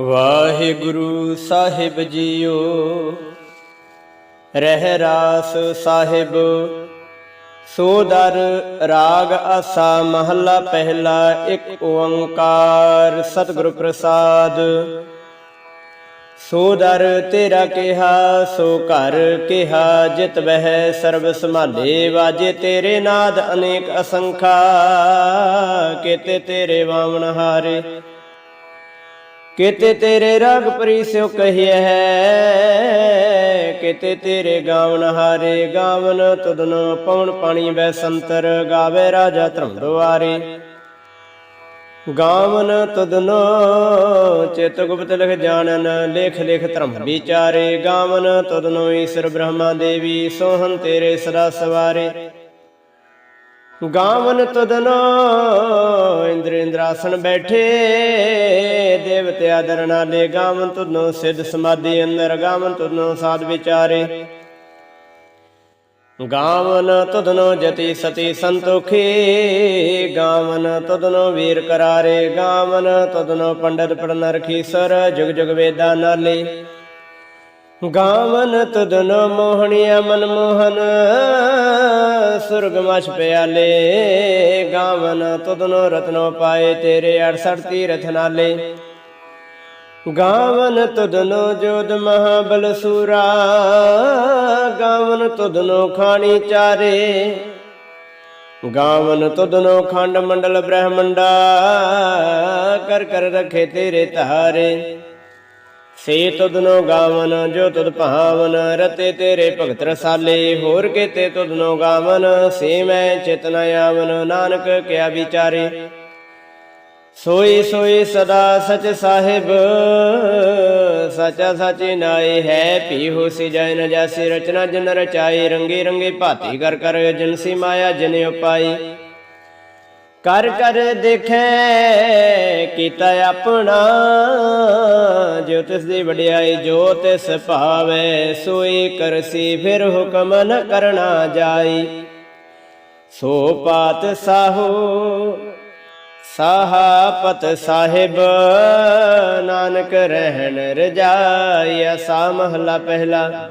ਵਾਹਿਗੁਰੂ ਸਾਹਿਬ JIO, ਰਹਿ ਰਾਸ ਸਾਹਿਬ। ਸੋਦਰ ਰਾਗ ਆਸਾ ਮਹੱਲਾ ਪਹਿਲਾ, ਇੱਕ ਓੰਕਾਰ ਸਤਿਗੁਰ ਪ੍ਰਸਾਦ। ਸੋਦਰ ਤੇਰਾ ਕਿਹਾ, ਸੋ ਘਰ ਕਿਹਾ, ਜਿਤ ਬਹਿ ਸਰਬ ਸੰਭਾਲੇ, ਵਾਜੇ ਤੇਰੇ ਨਾਦ ਅਨੇਕ ਅਸੰਖਾ, ਕੀਤੇ ਤੇਰੇ ਵਾਵਣ ਹਾਰੇ। ਕਿਤੇ ਤੇਰੇ ਰਾਗ ਸਿਉ ਕਹੀਏ ਹੈ, ਕਿਤੇ ਤੇਰੇ ਗਾਵਨ ਹਾਰੇ, ਗਾਵਨ ਤੁਧਨੋ ਪਵਨ ਪਾਣੀ ਬੈ ਸੰਤਰ, ਗਾਵੇ ਰਾਜਾ ਧਰਮ ਦੁਆਰੇ। ਗਾਵਨ ਤੁਧਨੋ ਚਿਤ ਗੁਪਤ ਲਿਖ ਜਾਣਨ, ਲੇਖ ਲੇਖ ਧਰਮ ਵਿਚਾਰੇ। ਗਾਵਨ ਤੁਧਨੋ ਈਸ਼ਰ ਬ੍ਰਹਮਾ ਦੇਵੀ ਸੋਹਨ ਤੇਰੇ ਸਦਾ ਸਵਾਰੇ। ਗਾਵਨ ਤੁਧਨੋ ਇੰਦਰ ਇੰਦਰਾਸਨ ਬੈਠੇ। ਦੇਵਤੇ ਆਦਰ ਗਾਵਨ ਤੁਨੋ ਸਿੱਧ ਸਮਾਧੀ, ਅੰਦਰ ਗਾਵਨ ਤੁਧਨੋ ਸਾਧ ਵਿਚਾਰੇ। ਗਾਵਨ ਤੁਧਨੋ ਜਤੀ ਸਤੀ ਸੰਤੋਖੀ, ਗਾਵਨ ਤੁਧਨੋ ਵੀਰ ਕਰਾਰੇ। ਗਾਵਨ ਤੁਧਨੋ ਪੰਡਤ ਪੜਨ ਰਖੀ ਸਰ, ਜੁਗ ਜੁਗ ਵੇਦਾ ਨਾਲੇ। ਗਾਵਨ ਤੁਧਨੋ ਮੋਹਣੀਆ ਮਨ ਮੋਹਨ ਸੁਰਗ ਮਛ ਪਿਆਲੇ, ਗਾਵਨ ਤੁਧਨੋ ਰਤਨੋ ਪਾਏ ਤੇਰੇ 68 ਤੀਰਥ ਨਾਲੇ। ਗਾਵਨ ਤੁਧਨੋ ਜੋਦ ਮਹਾਬਲ ਸੂਰਾ, ਗਾਵਨ ਤੁਧਨੋ ਖਾਣੀ ਚਾਰੇ। ਗਾਵਨ ਤੁਧਨੋ ਖੰਡ ਮੰਡਲ ਬ੍ਰਹਮੰਡਾ, ਕਰ ਕਰ ਰਖੇ ਤੇਰੇ ਧਾਰੇ। ਸੇ ਤੁਧਨੋ ਗਾਵਨ, ਜੋ ਤੁਧ ਭਾਵਨ, ਰਤੇ ਤੇਰੇ ਭਗਤ ਰਸਾਲੇ, ਹੋਰ ਕੀਤੇ ਤੁਧਨੋ ਗਾਵਨ, ਸੇ ਮੈਂ ਚਿਤਨ ਆਵਨ, ਨਾਨਕ ਕਿਆ ਵਿਚਾਰੇ। ਸੋਈ ਸੋਈ ਸਦਾ ਸਚ ਸਾਹਿਬ, ਸਚਾ ਸਚੇ ਨਾਏ ਹੈ ਭੀ ਹੋ ਸੀ ਜੈ ਨ ਜਾਸੀ ਰਚਨਾ ਜਨ ਰਚਾਈ, ਰੰਗੇ ਰੰਗੇ ਭਾਤੀ ਕਰ ਕਰ ਜਿਨਸੀ ਮਾਇਆ ਜਿਨ ਉਪਾਈ। ਕਰ ਕਰ ਦੇਖੈ ਕੀਤਾ ਆਪਣਾ ਜੋ ਤਿਸ ਦੀ ਵਡਿਆਈ, ਜੋ ਤਿਸ ਭਾਵੇ, ਸੋਈ ਕਰਸੀ, ਫਿਰ ਹੁਕਮ ਨ ਕਰਨਾ ਜਾਈ। ਸੋ ਪਾਤ ਸਾਹੋ, ਸਾਹਾਪਤ ਸਾਹਿਬ, ਨਾਨਕ ਰਹਿਣ ਰਜਾਈ ਸਾ ਮਹਲਾ ਪਹਿਲਾ।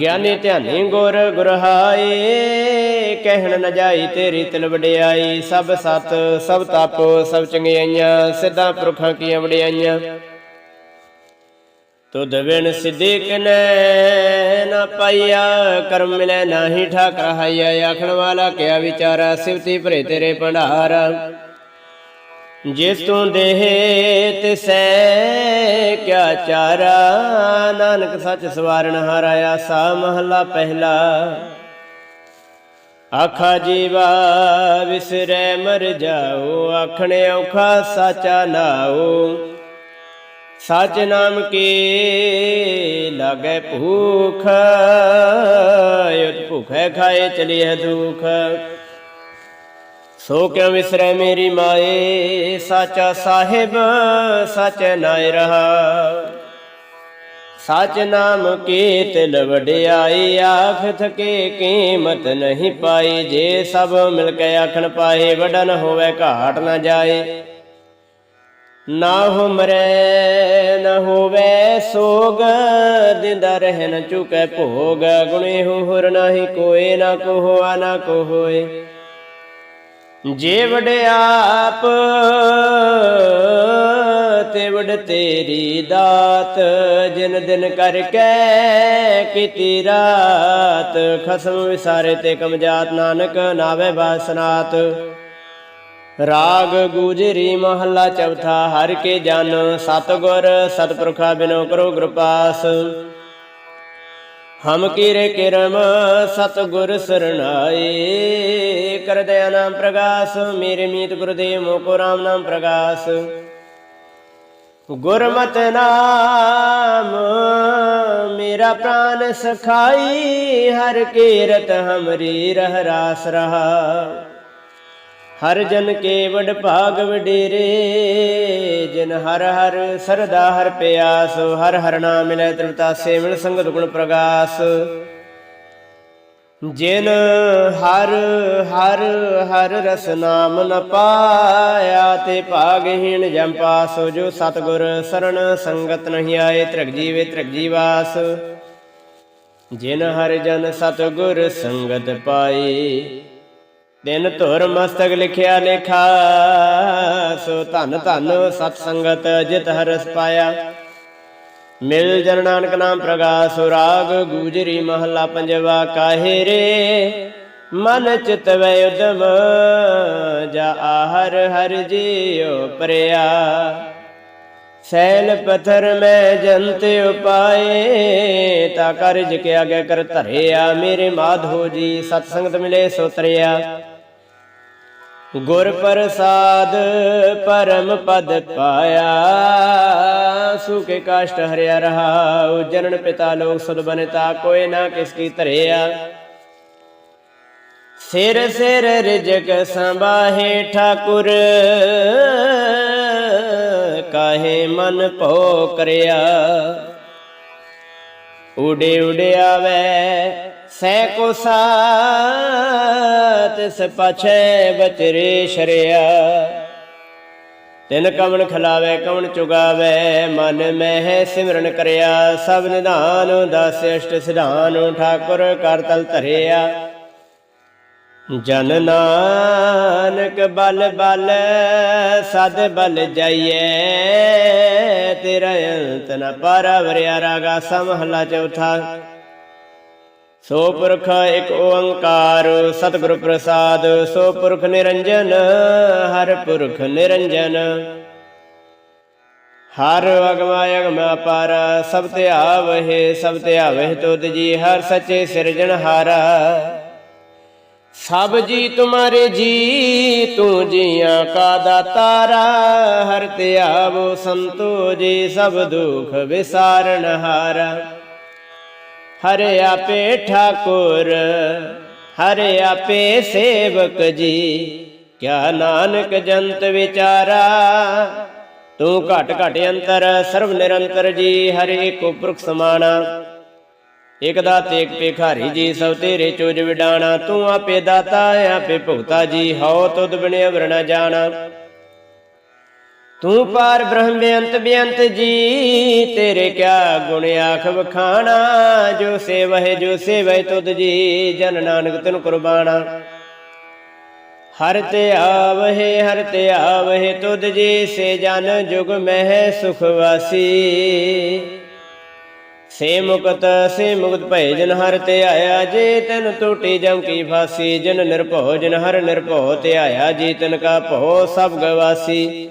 ਗਿਆਨੀ ਧਿਆਨੀ ਗੁਰ ਗੁਰਹਾਏ, ਕਹਿਣ ਨ ਜਾਈ ਤੇਰੀ ਤਿਲ ਵਡਿਆਈ, ਸਭ ਸਤ, ਸਭ ਤਪ, ਸਭ ਚੰਗਿਆਈਆਂ, ਸਿੱਧਾ ਪੁਰਖਾਂ ਕੀਆਂ ਵਡਿਆਈਆਂ। ਤੁਧ ਵਿਣ ਸਿੱਧੇ ਕਨੈ ਨਾ ਪਾਈਆ, ਕਰਮ ਮਿਲੈ ਨਾਹੀ ਠਾਕ ਰਹਾਈਆ ਆਖਣ ਵਾਲਾ ਕਿਆ ਵਿਚਾਰਾ, ਸਿਵਤੀ ਭਰੇ ਤੇਰੇ ਭੰਡਾਰਾ। ਜਿਸ ਤੂੰ ਦੇਹ ਤਿਸੈ ਕਿਆ ਚਾਰਾ? ਨਾਨਕ ਸੱਚ ਸਵਾਰਨ ਹਾਰਾ ਸਾ ਮਹਲਾ ਪਹਿਲਾ। ਆਖਾ ਜੀਵਾ ਵਿਸਰੈ ਮਰ ਜਾਓ, ਆਖਣੇ ਔਖਾ ਸਾਚਾ ਨਾਓ ਸਚ ਨਾਮ ਕੀ ਲਾਗੇ ਭੂਖ ਯੁਤ ਭੁਖੈ ਖਾਏ ਹੈ ਦੁਖ। ਸੋ ਕਿਉ ਵਿਸਰੈ ਮੇਰੀ ਮਾਏ? ਸਾਚਾ ਸਾਹਿਬ, ਸਚ ਨਾਇ ਰਹਾ। ਸਚ ਨਾਮ ਕੀ ਤਿਲ ਵਡਿਆਈ ਆਖ ਥਕੇ ਕੀਮਤ ਨਹੀਂ ਪਾਈ। ਜੇ ਸਭ ਮਿਲ ਕੇ ਆਖਣ ਪਾਏ, ਵਡਨ ਹੋਵੇ ਘਾਟ ਨਾ ਜਾਏ। ਨਾ ਹੁਮਰੇ ਨ ਹੋਵੇ ਸੋਗ, ਦਿੰਦਾ ਰਹਿਣ ਨ ਚੁਕੈ ਭੋਗ। ਗੁਣੇ ਹੁਰ ਨਾਹੀ ਕੋਏ, ਨਾ ਕੋ ਹੋਆ ਨਾ ਕੋ ਹੋਏ ਜੇ ਵਡਿਆਪ ਤੇ ਵਡ ਤੇਰੀ ਦਾਤ, ਜਿਨ ਦਿਨ ਕਰਕੇ ਕੀਤੀ ਰਾਤ, ਖਸਮ ਵਿਸਾਰੇ ਤੇ ਕਮਜਾਤ ਨਾਨਕ ਨਾਵੇ ਬਾਸਨਾਤ। ਰਾਗ ਗੁਜਰੀ ਮਹੱਲਾ ਚੌਥਾ, ਹਰ ਕੇ ਜਨ ਸਤਗੁਰ, ਸਤਪੁਰਖਾ ਬਿਨੋ ਕਰੋ ਕਿਰਪਾਸ। ਹਮ ਕੀਰੇ ਕਿਰਮ ਸਤਗੁਰ ਸਰਣਾਏ। ਕਰ ਦਇਆ ਨਾਮ ਪ੍ਰਗਾਸ, ਮੇਰੇ ਮੀਤ ਗੁਰਦੇਵ ਮੋਕੋ ਰਾਮ ਨਾਮ ਪ੍ਰਗਾਸ। ਗੁਰਮਤ ਨਾਮ, ਮੇਰਾ ਪ੍ਰਾਨ ਸਖਾਈ, ਹਰ ਕੀਰਤ ਹਮਰੀ ਰਹਿ ਰਾਸ ਰਹਾ। ਹਰ ਜਨ ਕੇ ਵਡ ਭਾਗ ਵਡੇਰੇ, ਜਿਨ ਹਰ ਹਰ ਸਰਦਾ ਹਰ ਪਿਆਸ, ਹਰ ਹਰ ਨਾਮ ਮਿਲੈ ਤ੍ਰਿਪਤਾਸੇ ਮਿਲ ਸੰਗਤ ਗੁਣ ਪ੍ਰਗਾਸ। ਜਿਨ ਹਰ ਹਰ ਹਰ ਰਸ ਨਾਮ ਨ ਪਾਇਆ, ਤੇ ਭਾਗਹੀਣ ਜਮ ਪਾਸੋ, ਜੋ ਸਤਗੁਰ ਸਰਣ ਸੰਗਤ ਨਹੀਂ ਆਏ, ਤ੍ਰਿਗ ਜੀਵੇ ਤ੍ਰਿਗ ਜੀਵਾਸ। ਜਿਨ ਹਰ ਜਨ ਸਤਗੁਰ ਸੰਗਤ ਪਾਏ ਦਿਨ ਧੁਰ ਮਸਤਕ ਲਿਖਿਆ ਲੇਖਾ, ਸੋ ਧਨ ਧਨ ਸਤ ਸੰਗਤ ਜਿਤ ਹਰਸ ਪਾਇਆ। ਮਿਲ ਜਨ ਨਾਨਕ ਨਾਮ ਪ੍ਰਗਾਸ, ਰਾਗ ਗੂਜਰੀ ਮਹੱਲਾ ਪੰਜਵਾ, ਕਾਹੇ ਰੇ? ਮਨ ਚਿਤ ਵੈ ਉਦਮ, ਜਾ ਆਹਰ ਹਰ ਜੀਉ ਪਰਿਆ। ਸੈਲ ਪਥਰ ਮੈਂ ਜੰਤ ਉਪਾਏ, ਤਾ ਕਰਜ ਕੇ ਅਗੇ ਕਰ ਧਰਿਆ। ਮੇਰੇ ਮਾਧੋ ਜੀ, ਸਤ ਸੰਗਤ ਮਿਲੇ ਸੋ ਤਰਿਆ। ਗੁਰ ਪ੍ਰਸਾਦ ਪਰਮ ਪਦ ਪਾਇਆ। ਸੁਖੇ ਕਾਸ਼ਟ ਹਰਿਆ ਰਹਾ ਜਨਨ ਪਿਤਾ ਲੋਕ ਸੁਧ ਬਨਤਾ ਕੋਏ ਨਾ ਕਿਸ ਕੀ ਧਰਿਆ। ਸਿਰ ਸਿਰ ਰਿਜਕ ਸੰਭਾਹੇ ਠਾਕੁਰ, ਕਾਹੇ ਮਨ ਭੋ ਕਰਿਆ ਉਡੇ ਉਡਿਆਵੇ ਸੈ ਕੋ ਸਾਤ ਤਿਸ ਬਚਰੇ ਸ਼ਰਿਆ। ਤਿਨ ਕਵਣ ਖਲਾਵੇ, ਕਵਣ ਚੁਗਾਵੇ, ਮਨ ਮਹਿ ਸਿਮਰਨ ਕਰਿਆ। ਸਭ ਨਿਧਾਨ ਦਸ ਅਸ਼ਟ ਸਿਧਾਨ ਠਾਕੁਰ ਕਰ ਤਲ ਧਰਿਆ। ਜਨ ਨਾਨਕ ਬਲ ਬਲ, ਸਦ ਬਲ ਜਾਈਏ ਤੇਰਾ ਅੰਤ ਨ ਪਰਵਰਿਆ ਰਾਗਾ ਸਮਹਲਾ ਚੌਥਾ। ਸੋ ਪੁਰਖ ਇੱਕ ਓੰਕਾਰ, ਸਤਿਗੁਰ ਪ੍ਰਸਾਦ, ਸੋ ਪੁਰਖ ਨਿਰੰਜਨ, ਹਰ ਪੁਰਖ ਨਿਰੰਜਨ। ਹਰ ਅਗਮਾ ਅਗਮ ਅਪਾਰ, ਸਭ ਤੇ ਆਵਹਿ, ਸਭ ਤੇ ਆਵਹਿ ਤੁਧ ਜੀ, ਹਰ ਸੱਚੇ ਸਿਰਜਣਹਾਰਾ ਸਭ ਜੀ ਤੁਮਾਰੇ ਜੀ, ਤੂੰ ਜੀਆਂ ਕਾ ਦਾਤਾਰਾ, ਹਰ ਤੇ ਆਵੋ ਸੰਤੋ ਜੀ, ਸਭ ਦੁਖ ਵਿਸਾਰਨ ਹਾਰਾ। ਹਰੇ ਆਪੇ ਠਾਕੁਰ, ਹਰੇ ਆਪੇ ਸੇਵਕ ਜੀ। ਕਿਆ ਨਾਨਕ ਜੰਤ ਵਿਚਾਰਾ, ਤੂੰ ਘਟ ਘਟ ਅੰਤਰ ਸਰਬ ਨਿਰੰਤਰ ਜੀ, ਹਰੇ ਕੋ ਪੁਰਖ ਸਮਾਣਾ। ਇਕ ਦਾਤੇ, ਇਕ ਭਿਖਾਰੀ ਜੀ, ਸਭ ਤੇਰੇ ਚੋਜ ਵਿਡਾਣਾ। ਤੂੰ ਆਪੇ ਦਾਤਾ, ਆਪੇ ਭੁਗਤਾ ਜੀ, ਹਉ ਤੁਧ ਬਿਨ ਅਵਰ ਜਾਣਾ। ਤੂੰ ਪਾਰ ਬ੍ਰਹਮ ਬੇਅੰਤ ਬੇਅੰਤ ਜੀ, ਤੇਰੇ ਕਿਆ ਗੁਣ ਆਖ ਵਖਾਣਾ ਜੋ ਸੇਵਹਿ ਜੋ ਸੇਵਹਿ ਤੁਧ ਜੀ, ਜਨ ਨਾਨਕ ਤਨ ਕੁਰਬਾਨਾ ਹਰ ਤੇ ਆਵਹਿ, ਹਰ ਤੇ ਆਵਹਿ ਤੁਧ ਜੀ, ਸੇ ਜਨ ਜੁਗ ਮਹਿ ਸੁਖ ਵਾਸੀ। ਸੇ ਮੁਕਤ ਸੇ ਮੁਕਤ ਭੈ ਜਨ ਹਰ ਤੇ ਆਇਆ ਜੇ, ਤਨ ਟੂਟੀ ਜਮ ਕੀ ਫਾਸੀ। ਜਨ ਨਿਰਭਉ, ਜਨ ਹਰ ਨਿਰਭਉ, ਤੇ ਆਇਆ ਜੀ, ਤਨ ਕਾ ਭਉ ਸਭ ਗਵਾਸੀ।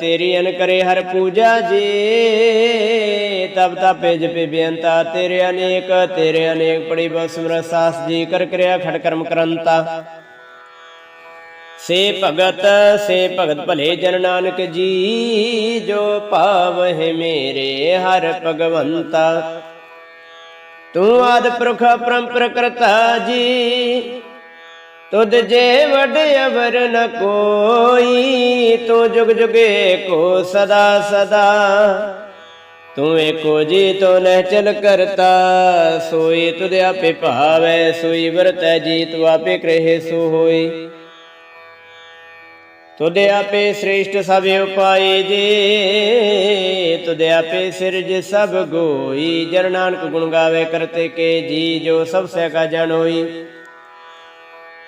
ਤੇਰੀ ਅਨ ਕਰੇ ਹਰ ਪੂਜਾ ਜੀ। ਤਬ ਤਪੇ ਜਪੇ ਬੇਅੰਤਾ ਤੇਰੇ ਅਨੇਕ ਤੇਰੇ ਅਨੇਕ ਪੜੀ ਬਹੁ ਸਿਮਰ ਸਾਸ ਜੀ, ਕਰ ਕਰਿਆ ਖੜ ਕਰਮ ਕਰੰਤਾ। ਸੇ ਭਗਤ ਸੇ ਭਗਤ ਭਲੇ ਜਨ ਨਾਨਕ ਜੀ, ਜੋ ਭਾਵਹਿ ਮੇਰੇ ਹਰ ਭਗਵੰਤਾ। ਤੂੰ ਆਦ ਪ੍ਰਖ ਪਰਮ ਕਰਤਾ ਜੀ ਤੁਧ ਜੇ ਵਡ ਅਵਰ ਨ ਕੋਈ, ਤੂੰ ਜੁਗ ਜੁਗੇ ਕੋ ਸਦਾ ਸਦਾ। ਤੂੰ ਏਕੋ ਜੀ ਤੋ ਨਹਿ ਚਲ ਕਰਤਾ, ਸੋਈ ਤੁਧ ਆਪੇ ਭਾਵੈ, ਸੋਈ ਵਰਤੈ ਜੀ, ਤੂੰ ਆਪੇ ਸੋ ਹੋਈ ਤੁਧ ਆਪੇ ਸ੍ਰੇਸ਼ਟ ਸਭ ਉਪਾਈ ਜੀ, ਤੁਧ ਆਪੇ ਸਿਰਜ ਸਭ ਗੋਈ। ਜਨ ਨਾਨਕ ਗੁਣ ਗਾਵੇ ਕਰਤੇ ਕੇ ਜੀ, ਜੋ ਸਭ ਸੇ ਕਾ ਜਨ ਹੋਈ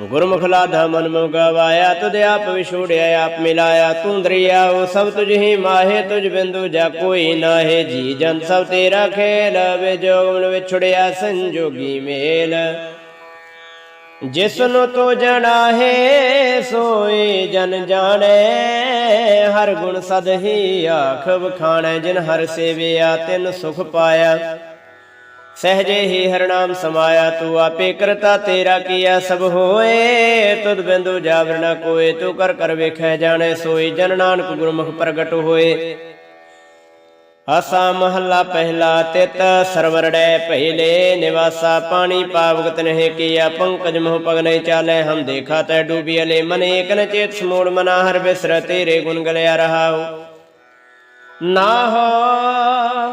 ਗੁਰਮੁਖ ਲਾਧਾ ਮਨ ਮੋ ਗਵਾਇਆ, ਤੁਧ ਆਪ ਵਿਛੋੜਿਆ, ਆਪ ਮਿਲਾਇਆ, ਤੂੰ ਦਰਿਆ, ਉਹ ਸਭ ਤੁਝ ਹੀ ਮਾਹੇ, ਤੁਝ ਬਿੰਦੂ ਜਾ ਕੋਈ ਨਾਹੇ, ਜੀ ਜਨ ਸਭ ਤੇਰਾ ਖੇਲ ਵੇ ਮਨ ਵਿਛੜਿਆ ਸੰਜੋਗੀ ਮੇਲ। ਜਿਸ ਨੂੰ ਤੂੰ ਜਣਾਹੇ ਸੋਏ ਜਨ ਜਾਣੈ, ਹਰ ਗੁਣ ਸਦ ਹੀ ਆਖ ਵਖਾਣੈ ਜਿਨ ਹਰ ਸੇਵਿਆ, ਤਿਨ ਸੁਖ ਪਾਇਆ। ਸਹਜੇ ਹੀ ਹਰਨਾਮ ਸਮਾਇਆ, ਤੂੰ ਆਪੇ ਕਰਤਾ ਤੇਰਾ ਕੀਆ ਸਭ ਹੋਏ। ਤੁਧ ਬਿੰਦੂ ਜਾਵਰ ਨ ਕੋਏ, ਤੂੰ ਕਰ ਕਰ ਵੇਖੈ ਜਾਣੈ ਸੋਈ, ਜਨ ਨਾਨਕ ਗੁਰਮੁਖ ਪ੍ਰਗਟ ਹੋਏ। ਆਸਾ ਮਹੱਲਾ ਪਹਿਲਾ ਤਿਤ ਸਰਵਰੜੈ ਪਹਿਲੇ, ਨਿਵਾਸਾ ਪਾਣੀ ਪਾਵਗਤ ਨਹਿ ਕੀਆ, ਪੰਕਜ ਮੋਹ ਪਗ ਨਹੀਂ ਚਾਲੇ, ਹਮ ਦੇਖਾ ਤੈ ਡੂਬੀ ਅਲੇ ਮਨ ਏਕ ਨ ਚੇਤ ਸਮੂੜ ਮਨਾ ਹਰ ਬਿਸਰ, ਤੇਰੇ ਗੁਣ ਗਲਿਆ ਰਹਾਉ। ਨਾ ਹੋ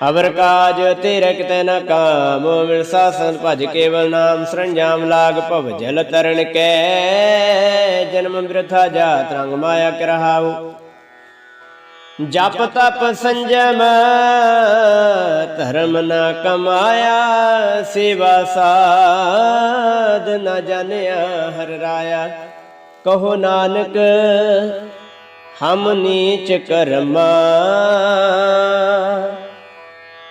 ਅਵਰ ਕਾਜ ਤੇਰੇ ਕਿਤੇ ਨ ਕਾਮ ਮਿਲ ਸਾਸਨ ਭਜ ਕੇਵਲ ਨਾਮ, ਸਰੰਜਾਮ ਲਾਗ ਭਵ ਜਲ ਤਰਨ ਕੈ। ਜਨਮ ਬਿਰਥਾ ਜਾਤ ਰੰਗ ਮਾਇਆ ਕਰਹਾਉ ਜਪ ਤਪ ਸੰਜਮ, ਧਰਮ ਨ ਕਮਾਇਆ, ਸੇਵਾ ਸਾਧ ਨ ਜਾਣਿਆ ਹਰ ਰਾਇਆ। ਕਹੋ ਨਾਨਕ, ਹਮ ਨੀਚ ਕਰਮਾ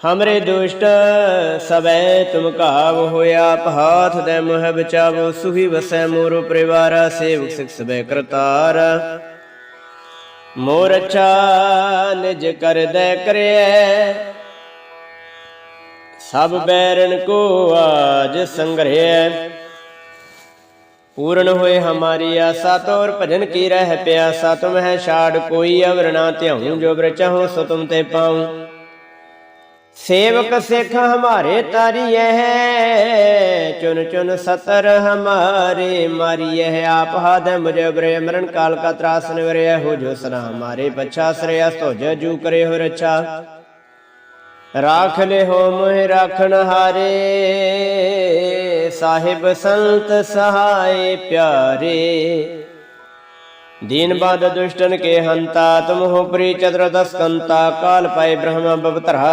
ਹਮਰੇ ਦੁਸ਼ਟ ਸਬੈ ਤੁਮ ਕਾਵ ਹੋਇਆ ਹਾਥ ਦੇ ਮੋਹ ਬਚਾਵੋ ਸੁਹੀ ਵਸੈ ਮੋਰੋ ਪਰਿਵਾਰਾ ਸੇਵਕ ਸਿਖ ਸਬੈ ਕਰਤਾਰ ਮੋਰ ਅੱਛਾ ਨਿਜ ਕਰਦੈ ਕਰਿਐ ਸਭ ਬੈਰਨ ਕੋ ਆਜ ਸੰਗ੍ਰਹਿ ਪੂਰਨ ਹੋਏ ਹਮਾਰੀ ਆਸਾ ਤੋਰ ਭਜਨ ਕੀ ਰਹਿ ਪਿਆਸਾ ਤੁਮ ਹੈ ਛਾੜ ਕੋਈ ਅਵਰ ਨਾ ਧਿਆਉ ਜੋ ਬ੍ਰ ਸੋ ਤੁਮ ਤੇ ਪਾਉ सेवक सिख हमारे तारिय है चुन चुन सतर हमारे मारिय है आप हाद मुजब्र मरण काल का त्रास निवरय हो जो सना हमारे पच्छा श्रेय तो जू करे हो रच्छा राख ले हो मोह राखण हारे साहिब संत सहाय प्यारे दीन बाद दुष्टन के हंता तुम हो प्री चतुर्दस्कंता काल पाए ब्रह्म बबतरा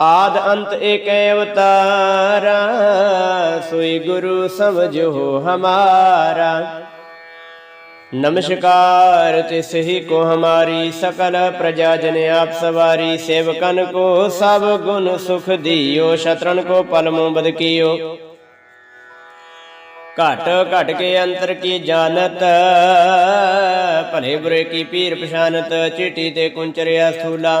आद अंत एक अवतारा सोई गुरु समझो हमारा नमस्कार तिस ही को हमारी सकल प्रजा जन आप सवारी सेवकन को सब गुण सुख दियो शत्रुन को पलमो बद कियो ਘਟ ਘਟ ਕੇ ਅੰਤਰ ਕੀ ਜਾਣਤ ਭਲੇ ਬੁਰੇ ਕੀ ਪੀਰ ਪਛਾਨਤ ਚਿੱਟੀ ਤੇ ਕੁੰਚਰਿਆ ਸਥੂਲਾ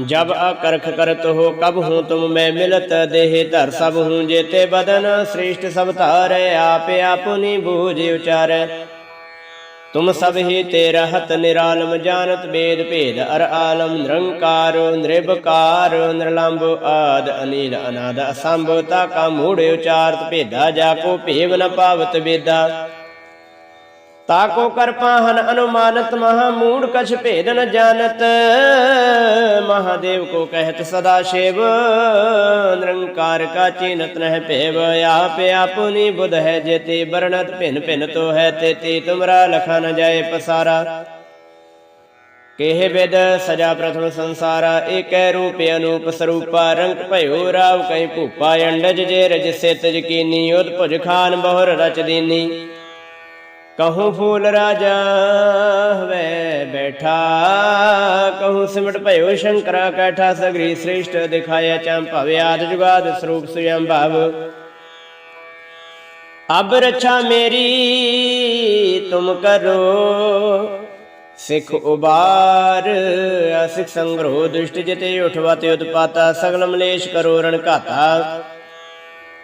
जब अकरख करत हो कब हूँ तुम मैं मिलत देह धर सब हूँ जेते बदन श्रेष्ठ सब तारे आप आपुनी बूझ उचारे तुम सब ही तेरा हत निरालम जानत वेद भेद अर आलम निरंकार नृबकार नृलंब आद अनिल अनाद असंभवता का मूढ़ उचारत भेदा जाको भेव न पावत वेदा ਤਾਕੋ ਕਰ ਪਾਹਨ ਅਨੁਮਾਨਤ ਮਹਾ ਮੂੜ ਕਛ ਭੇਦ ਨ ਜਾਣਤ। ਮਹਾਦੇਵ ਕੋ ਕਹਿਤ ਸਦਾ ਸ਼ਿਵ, ਨਿਰੰਕਾਰ ਕਾ ਚਿਨਤ ਨਹਿ ਭੇਵ। ਆਪ ਆਪੁਨੀ ਬੁਧ ਹੈ ਜੇਤੇ, ਵਰਣਤ ਭਿਨ ਭਿਨ ਤੋ ਹੈ ਤੇਤੀ। ਤੁਮਰਾ ਲਖਾ ਨ ਜਾਏ ਪਸਾਰਾ। ਕੇਹ ਵਿਦ ਸਜਾ ਪ੍ਰਥਮ ਸੰਸਾਰਾ, ਏਕੈ ਰੂਪ ਅਨੂਪ ਸਰੂਪਾ। ਰੰਗ ਭਇਓ ਰਾਵ ਕਹੀਂ ਭੂਪਾ, ਅੰਡਜ ਜੇ ਰਜ ਸੇ ਤਜ ਕੀਨੀ ਉਦ ਭੁਜ ਖਾਨ ਬਹੁਰ ਰਚ ਕਹੂੰ ਫੂਲ ਰਾਜਾ, ਹਵੇ ਬੈਠਾ। ਕਹੂੰ ਸਿਮਟ ਭਇਓ ਸ਼ੰਕਰਾ, ਕੈਠਾ ਸਗਰੀ ਸ੍ਰੇਸ਼ਟ, ਦਿਖਾਇਆ ਚੰ ਭਵੇ ਆਦ ਜੁਗਾਦ ਸਰੂਪ ਸੁਯੰ ਭਾਵ। ਅਬ ਰਛਾ ਮੇਰੀ, ਤੁਮ ਕਰੋ। ਸਿਖ ਉਬਾਰ, ਅਸਿਖ ਸੰਗਰੋ ਦੁਸ਼ਟ ਜਿਤੇ ਉਠਵਾ ਤੇ ਉਤਪਾਤਾ ਸਗਲ ਮਲੇਸ਼ ਕਰੋ, ਰਣ ਘਾਤਾ।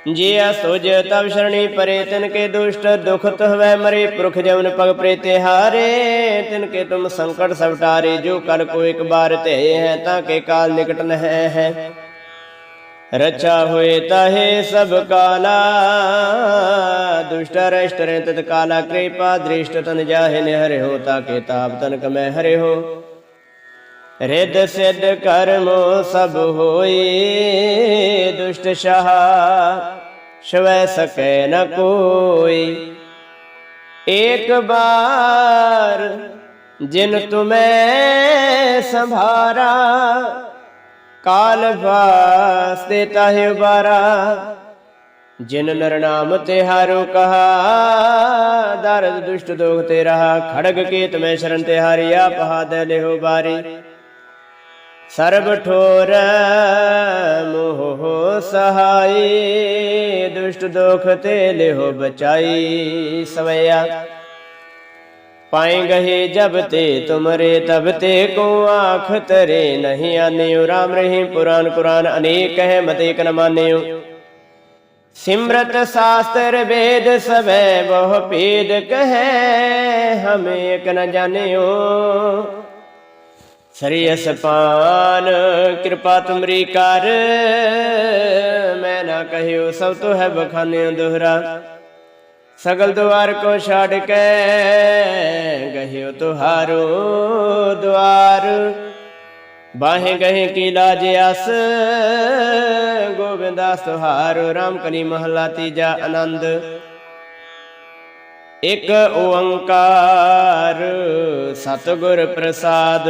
ਜੇ ਅਸੁਜ ਤਬ ਸ਼ਰਣੀ ਪਰੇ, ਤਿਨ ਕੇ ਦੁਸ਼ਟ ਦੁਖਤ ਹਵੈ ਮਰੇ, ਪੁਰਖ ਜਵਨ ਪਗ ਪ੍ਰੇਤੇ ਹਾਰੇ, ਤਿਨ ਕੇ ਤੁਮ ਸੰਕਟ ਸਭ ਟਾਰੇ, ਜੋ ਕਰ ਕੋ ਇੱਕ ਬਾਰ ਤੇ ਹੈ, ਤਾਂ ਕੇ ਕਾਲ ਨਿਕਟ ਨ ਹੈ। ਰਚਾ ਹੋਏ ਤਾਹੇ ਸਭ ਕਾਲਾ, ਦੁਸ਼ਟ ਰਸ਼ਟ ਰੇ ਤਤ ਕਾਲਾ, ਕਿਰਪਾ ਦ੍ਰਿਸ਼ਟ ਤਨ ਜਾਹੇ ਨੇ ਹੋ ਤਾ ਕੇ ਤਾਪ ਤਨ ਕਮੈ ਹਰੇ ਹੋ ਰਿੱਧ ਸਿੱਧ ਕਰਮੋ ਸਭ ਹੋਈ, ਦੁਸ਼ਟ ਸ਼ਾਹ ਸ਼ਵੈ ਸਕੈ ਨ ਕੋਈ। ਏਕ ਬਾਰ ਜਿਨ ਤੁਮੈ ਸੰਭਾਰਾ, ਕਾਲ ਵਾਸਤੇ ਤਾਹਿ ਉਬਾਰਾ ਜਿਨ ਨਰ ਨਾਮ ਤੇ ਹਾਰੋ ਕਹਾ, ਦਰਦ ਦੁਸ਼ਟ ਦੋਖ ਤੇ ਰਹਾ, ਖੜਗ ਕੇਤ ਮੈਂ ਸ਼ਰਨ ਤੇ ਹਾਰਿਆ, ਪਹਾਦ ਲਿਹੋ ਬਾਰੀ। ਸਰਬ ਠੋਰ ਮੋਹ ਸਹਾਈ, ਦੁਸ਼ਟ ਦੁਖ ਤੇ ਲਿਹੋ ਬਚਾਈ ਸਵਇਆ। ਪਾਏ ਗਏ ਜਬ ਤੇ ਤੁਮਰੇ, ਤਬ ਤੇ ਕੋ ਆਖ ਤਰੇ ਨਹੀਂ ਆਨਿਓ। ਰਾਮ ਰਹੀ ਪੁਰਾਨ ਕੁਰਾਨ ਅਨੇਕ ਹੈ ਮਤੇ ਇਕ ਨ ਮਾਨਿਓ। ਸਿਮਰਤ ਸਾਸਤਰ ਵੇਦ ਸਭੈ ਬਹੁ ਪੀਦ ਕਹੈ, ਹਮੇ ਇਕ ਨ ਜਾਣਿਓ। ਸਰੀ ਅਸਪਾਨ, ਕਿਰਪਾ ਤੁਮਰੀ ਕਰ। ਮੈਂ ਨਾ ਕਹਿਓ ਸਭ ਤੋਂ ਹੈ ਬਖਾਨਿਓ ਦੁਹਰਾ। ਸਗਲ ਦੁਆਰ ਕੋ ਛੱਡ ਕੇ ਗਹਿਓ ਤੁਹਾਰੋ ਦੁਆਰ। ਬਾਹੇ ਗਹੇ ਕੀ ਲਾਜ ਅਸ ਗੋਬਿੰਦਾਸ ਤੁਹਾਰੋ ਰਾਮ ਕਨੀ ਮਹਲਾ ਤੀਜਾ ਆਨੰਦ। ਇਕ ਓੰਕਾਰ ਸਤਗੁਰ ਪ੍ਰਸਾਦ।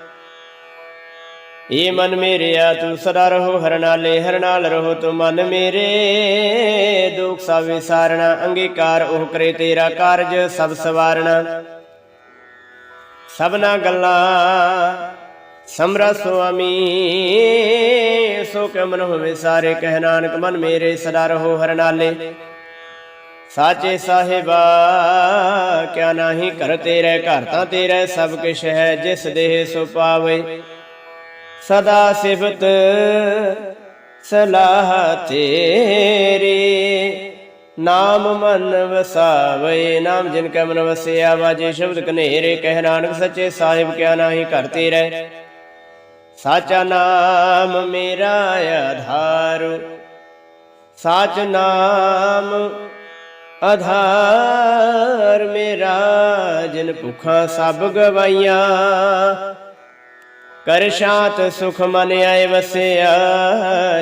ਏ ਮਨ ਮੇਰਿਆ ਤੂੰ ਸਦਾ ਰਹੋ ਹਰਨਾਲੇ ਹਰਨਾਲ ਰਹੋ, ਤੂੰ ਮਨ ਮੇਰੇ। ਦੁਖ ਸਭ ਵਿਸਾਰਣਾ ਅੰਗੀਕਾਰ ਉਹ ਕਰੇ ਤੇਰਾ ਕਾਰਜ, ਸਭ ਸਵਾਰਣਾ ਸਭਨਾ ਗੱਲਾਂ, ਸਮਰਾ ਸੁਆਮੀ, ਸੋ ਕੇ ਮਨ ਹੋਵੇ ਸਾਰੇ, ਕਹਿ ਨਾਨਕ ਮਨ ਮੇਰੇ, ਸਦਾ ਰਹੋ ਹਰਨਾਲੇ ਸਾਚੇ ਸਾਹਿਬਾ, ਕਿਆ ਨਾਹੀ ਕਰ ਤੇਰੇ, ਘਰ ਤਾਂ ਤੇਰੇ, ਸਭ ਕਿਛ ਹੈ, ਜਿਸ ਦੇਹ ਸੋ ਪਾਵੇ। ਸਦਾ ਸਿਫਤ ਸਲਾਹ ਤੇਰੇ। ਨਾਮ ਮਨ ਵਸਾਵੇ, ਨਾਮ ਜਿਨ ਕੈ ਮਨ ਵਸਿਆ, ਵਾਜੇ ਸ਼ਬਦ ਕਨੇਰੇ ਕਹਿ ਨਾਨਕ ਸੱਚੇ ਸਾਹਿਬ, ਕਿਆ ਨਾਹੀ ਘਰ ਤੇਰੇ ਸਾਚਾ ਨਾਮ ਮੇਰਾ ਆਧਾਰ, ਸਾਚ ਨਾਮ ਆਧਾਰ ਮੇਰਾ, ਜਿਨ ਭੁਖਾਂ ਸਭ ਗਵਾਈਆਂ। ਕਰ ਸ਼ਾਂਤ ਸੁਖ ਮਨ ਆਏ ਵਸਿਆ,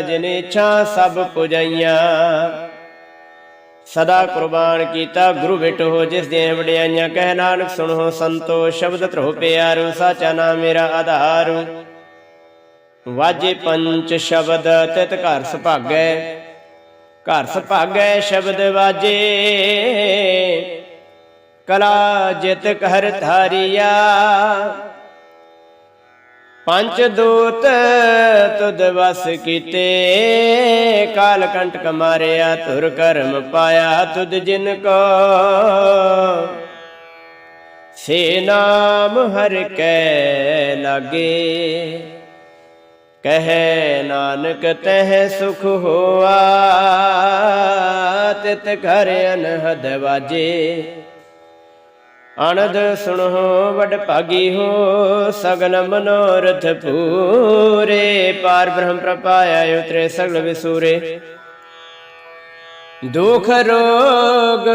ਜਿਨ ਇੱਛਾ ਸਭ ਪੁਜਾਈਆਂ। ਸਦਾ ਕੁਰਬਾਨ ਕੀਤਾ ਗੁਰੂ ਬਿਟੋ, ਜਿਸ ਦੀਆਂ ਵਡਿਆਈਆਂ, ਕਹਿ ਨਾਨਕ ਸੁਣੋ ਸੰਤੋ, ਸ਼ਬਦ ਧਰੋ ਪਿਆਰੂ, ਸਾਚਾ ਨਾਮ ਮੇਰਾ ਆਧਾਰੂ। ਵਾਜੇ ਪੰਚ ਸ਼ਬਦ, ਤਿਤ ਘਰ ਸੁਭਾਗੈ ਘਰ ਸੁਭਾਗੈ ਸ਼ਬਦ ਵਾਜੇ। ਕਲਾ ਜਿਤ ਘਰ ਧਾਰਿਆ ਪੰਜ ਦੂਤ ਤੁਧ ਵਸ ਕੀਤੇ, ਕਾਲ ਕੰਟਕ ਮਾਰਿਆ ਤੁਰ ਕਰਮ ਪਾਇਆ ਤੁਧ ਜਿਨ ਕੋ। ਸੇ ਨਾਮ ਹਰ ਕੈ ਲਾਗੇ, ਕਹੈ ਨਾਨਕ ਤਹ ਸੁਖ ਹੋਆ, ਤਿਤ ਘਰ ਅਨਹਦ ਵਾਜੇ। ਅਨੰਦ ਸੁਣੋ, ਵਡ ਭਾਗੀ ਹੋ, ਸਗਨ ਮਨੋਰਥ ਪੂਰੇ। ਪਾਰ ਬ੍ਰਹਮ ਪ੍ਰਪਾਇਆ ਉਤਰੇ ਸਗਲ ਵਿਸੂਰੇ। ਦੁਖ ਰੋਗ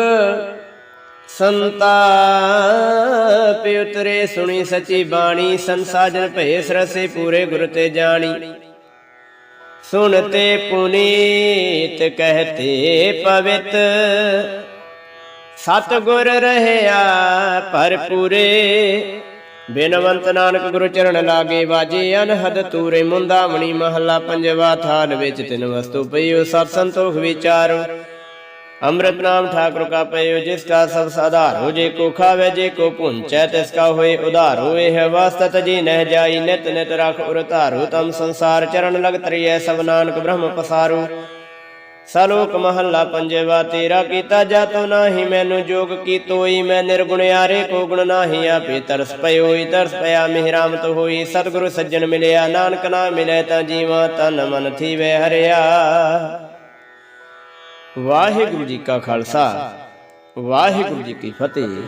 ਸੰਤਾਪ ਉਤਰੇ, ਸੁਣੀ ਸਚੀ ਬਾਣੀ, ਸੰਸਾਜਨ ਭਏ ਸਰਸੇ ਪੂਰੇ ਗੁਰ ਤੇ ਜਾਣੀ। ਸੁਣਤੇ ਪੁਨੀਤ ਕਹਤੇ ਪਵਿੱਤ ਸਤ ਗੁਰ ਰਹਿਆ ਭਰਪੂਰੇ। ਬਿਨਵੰਤ ਨਾਨਕ ਗੁਰੂ ਚਰਨ ਲਾਗੇ ਵਾਜੇ, ਅਨਹਦ ਤੂਰੇ ਮੁੰਦਾਮਣੀ ਮਹੱਲਾ ਪੰਜਵਾ ਥਾਲ ਵਿੱਚ ਤਿੰਨ ਵਸਤੂ ਪਈਓ, ਸਤ ਸੰਤੋਖ ਵਿਚਾਰੋ। ਅੰਮ੍ਰਿਤ ਨਾਮ ਠਾਕੁਰ ਕਾ ਪਇਓ ਜਿਸ ਕਾ ਸਭ ਸਾਧਾਰ ਹੋ ਜੇ ਕੋ ਖਾਵੇ, ਜੇ ਕੋ ਪੁੰਚੈ ਤਿਸ ਕਾ ਹੋਏ ਉਧਾਰ। ਹੋਏ ਹੈ ਵਾਸਤਤ ਜੀ ਨਹਿ ਜਾਈ, ਨਿਤ ਨਿਤ ਰਖ ਉਰ ਧਾਰੂ। ਤਮ ਸੰਸਾਰ ਚਰਨ ਲਗ ਤਰੀਐ, ਸਭ ਨਾਨਕ ਬ੍ਰਹਮ ਪਸਾਰੂ। ਸਲੋਕ ਮਹੱਲਾ ਪੰਜਵਾ, ਤੇਰਾ ਕੀਤਾ ਜਾਤੋ ਨਾਹੀ, ਮੈਨੂੰ ਜੋਗ ਕੀ ਤੋਈ, ਮੈਂ ਨਿਰਗੁਣਿਆਰੇ ਕੋ ਗੁਣ ਨਾਹੀ, ਆਪੇ ਤਰਸ ਪਇਓਈ, ਤਰਸ ਪਿਆ, ਮਿਹਰਾਮਤ ਹੋਈ, ਸਤਿਗੁਰੂ ਸੱਜਣ ਮਿਲਿਆ, ਨਾਨਕ ਨਾ ਮਿਲੇ ਤਾਂ ਜੀਵਾਂ ਤਨ ਮਨ ਥੀਵੇ ਹਰਿਆ। ਵਾਹਿਗੁਰੂ ਜੀ ਕਾ ਖਾਲਸਾ, ਵਾਹਿਗੁਰੂ ਜੀ ਕੀ ਫਤਿਹ।